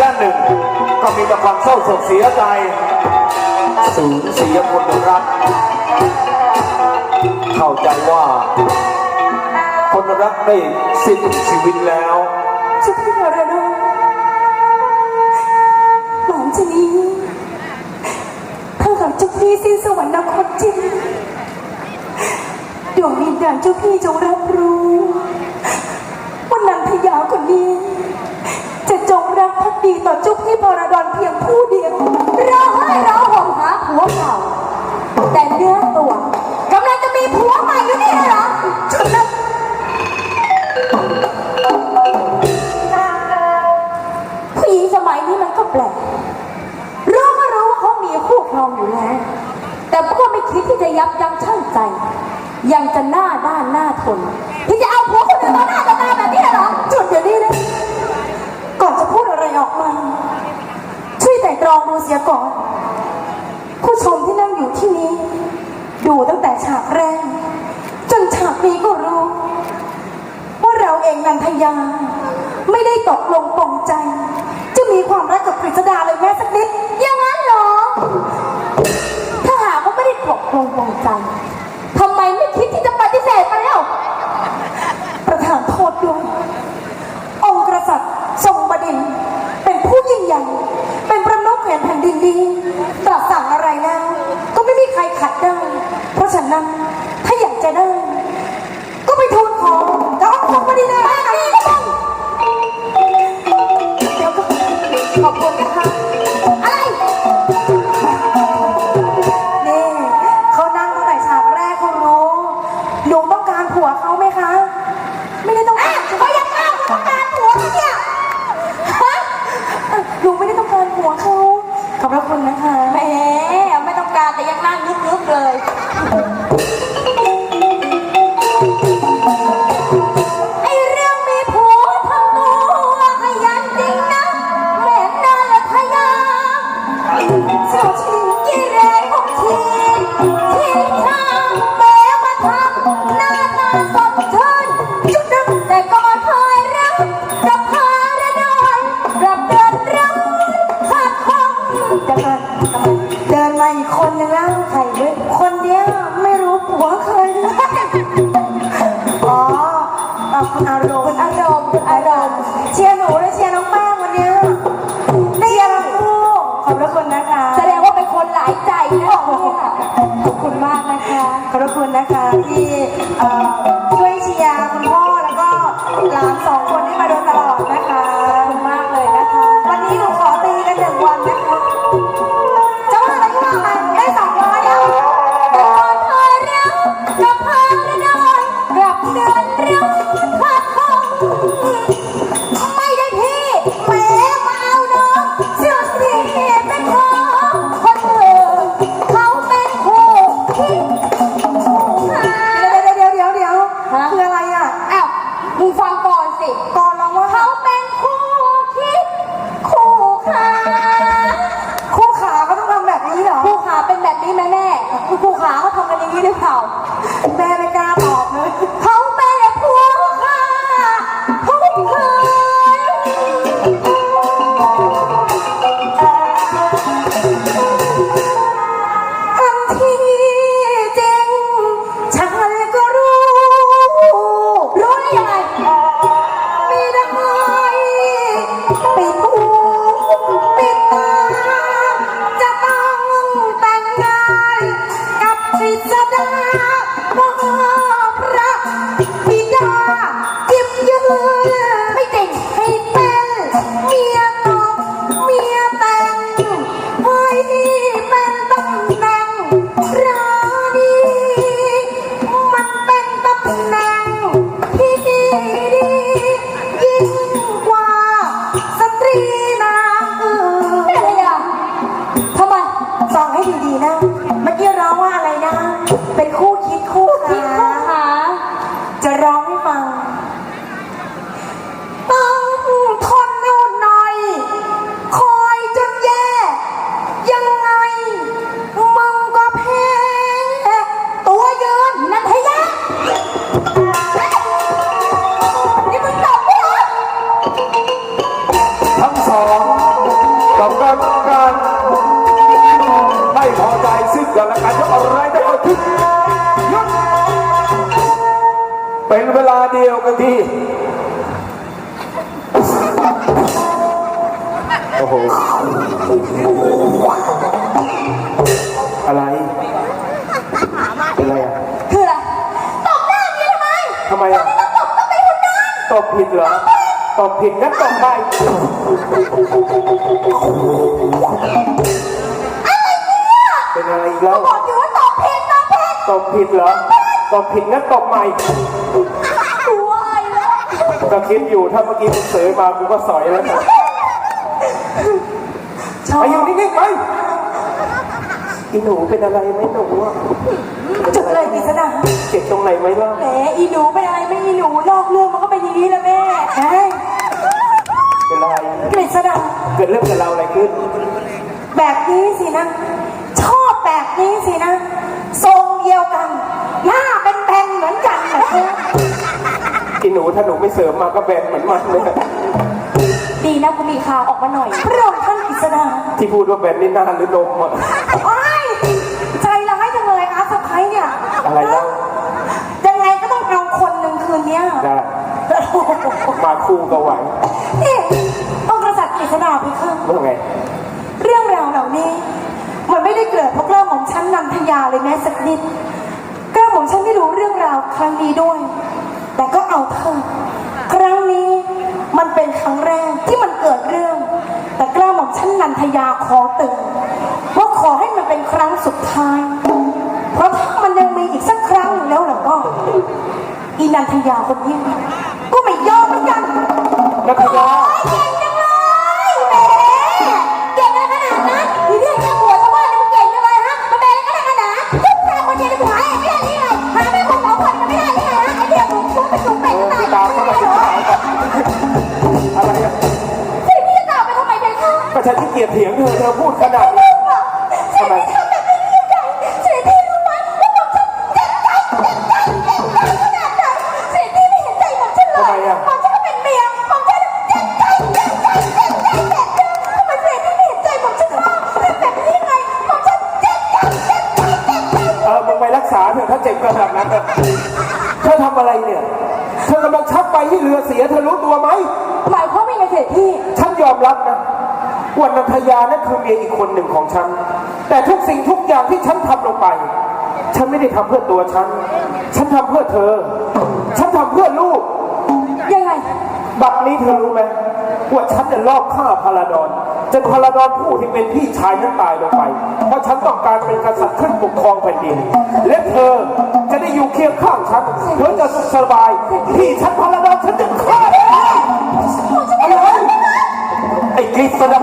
ด้านหนึ่งก็มีแต่ความเศร้าโศกเสียใจสูญเสียคนรัก เข้าใจว่า คนรักได้สิ้นชีวิตแล้วเจ้าพี่นรดลหลานชะนีถ้าหากเจ้าพี่สิ้นสวรรคตจริงดวงวิญญาณเจ้าพี่จงรับรู้ ต่อเจ้าพี่พรดอนเพียงผู้เดียวเราให้เราห่มหาผัวเก่าแต่เนื้อตัวกำลังจะมีผัวใหม่อยู่นี่เหรอจุดนั้นผู้หญิงสมัยนี้มันก็แปลกรู้ก็รู้ว่าเขามีคู่ครองอยู่แล้ว แต่พวกไม่คิดที่จะยับยั้งชั่งใจ ยังจะหน้าด้านหน้าทนที่จะเอาผัวคนอื่นมาหน้าต่อหน้าแบบนี้เหรอจุดเดี๋ยวนี้นะก่อนจะพูดอะไรออกมา ช่วยแต่ตรองดูเสียก่อน ผู้ชมที่นั่งอยู่ที่นี้ ดูตั้งแต่ฉากแรก จนฉากนี้ก็รู้ ว่าเราเองนันทยา ไม่ได้ตกลงปลงใจ จะมีความรักกับกฤษดาเลยแม้สักนิดอย่างนั้นเหรอ ถ้าหากว่าไม่ได้ตกลงปลงใจทำไมไม่คิดที่จะปฏิเสธไปแล้ว ประธานโทษด้วยองค์กษัตริย์ทรงบดินทร์เป็นผู้ยิ่งใหญ่ ดีๆตรัสสั่งอะไรแล้ว ก็ไม่มีใครขัดได้ เพราะฉะนั้น พระคุณนะคะ มาอีกคนนึงแล้วใครเว้ยคนเนี้ยไม่รู้ผัวเคยเลยอ๋อเอ่อคุณอารมณ์อารมณ์อารมณ์เชียร์หนูและเชียร์น้องแป้งวันเนี้ยเชียร์ทั้งคู่ขอบพระคุณนะคะ แสดงว่าเป็นคนหลายใจนะเนี่ยขอบคุณมากนะคะ ขอบพระคุณนะคะที่เอ่อช่วยเชียร์คุณพ่อแล้วก็หลานสองคนที่มาโดยตลอดน แม่ เดียวกันที่ โอ้โห อะไร เป็นอะไรอะคืออะไรตบหน้าพี่ทำไมทำไมอะตบต้องไปหุ่นนอนตบผิดเหรอ ตบผิดงั้นตบไปเป็นอะไรอีกแล้ว บอกอยู่ว่าตบผิดตบผิดตบผิดเหรอ ตบผิดงั้นตบใหม่กูว่าไอ้แล้ว ก็คิดอยู่ถ้าเมื่อกี้มึงเสยมากูก็สอยแล้วนะชอบไปอยู่นิ่งๆไปอีหนูเป็นอะไรไหมหนูอะจุดเลยกฤษดาเจ็บตรงไหนไหมล่ะแหมอีหนูเป็นอะไรไม่อีหนูนอกเรื่องมันก็เป็นอย่างนี้แหละแม่เฮ้ยเป็นไรกฤษดาเกิดเรื่องกับเราอะไรขึ้น แบบนี้สินะ ชอบแบบนี้สินะ อีหนูถ้าหนูไม่เสริมมาก็แบนเหมือนมันเลยดีนะกูมีข่าวออกมาหน่อย พระองค์ท่านกฤษดาที่พูดว่าแบนนี่หน้าหรือนมอะโอ้ยใจร้ายจังเลยอาสะพ้ายเนี่ยอะไรแล้วยังไงก็ต้องเอาคนหนึ่งคืนเนี้ยได้มาคู่ก็ไหวนี่องค์กษัตริย์กฤษดาพี่ข้าเมื่อไง เรื่องราวเหล่านี้ มันไม่ได้เกิดเพราะกล้าหม่อมชั้นนันทยาเลยแม้สักนิดกล้าหม่อมชั้นไม่รู้เรื่องราวครั้งนี้ด้วย แต่ก็เอาเถอะครั้งนี้มันเป็นครั้งแรกที่มันเกิดเรื่อง แต่กล้าหม่อมชั้นนันทยาขอเตือนว่าขอให้มันเป็นครั้งสุดท้าย เพราะถ้ามันยังมีอีกสักครั้งหนึ่งแล้วล่ะก็ อีนันทยาคนนี้ก็ไม่ยอมเหมือนกันนัทยา ถอะถ้าเจ็บขนาดนั้นอะเธอทำอะไรเนี่ย เธอกำลังชักไปที่เรือเสียเธอรู้ตัวไหม หมายความว่ายังไงเสด็จพี่ฉันยอมรับนะว่านันทยานั่นคือเมียอีกคนหนึ่งของฉัน แต่ทุกสิ่งทุกอย่างที่ฉันทำลงไป ฉันไม่ได้ทำเพื่อตัวฉัน ฉันทำเพื่อเธอ ฉันทำเพื่อลูก ยังไง บัดนี้เธอรู้ไหมว่าฉันจะลอบฆ่าพาราดอน จนพาราดอนผู้ที่เป็นพี่ชายนั้นตายลงไป เพราะฉันต้องการเป็นกษัตริย์ขึ้นปกครองแผ่นดิน และเธอจะได้อยู่เคียงข้างฉันเธอจะสุขสบาย พี่ฉันพาราดอนฉันจะฆ่าอะไรไอ้กฤษณะ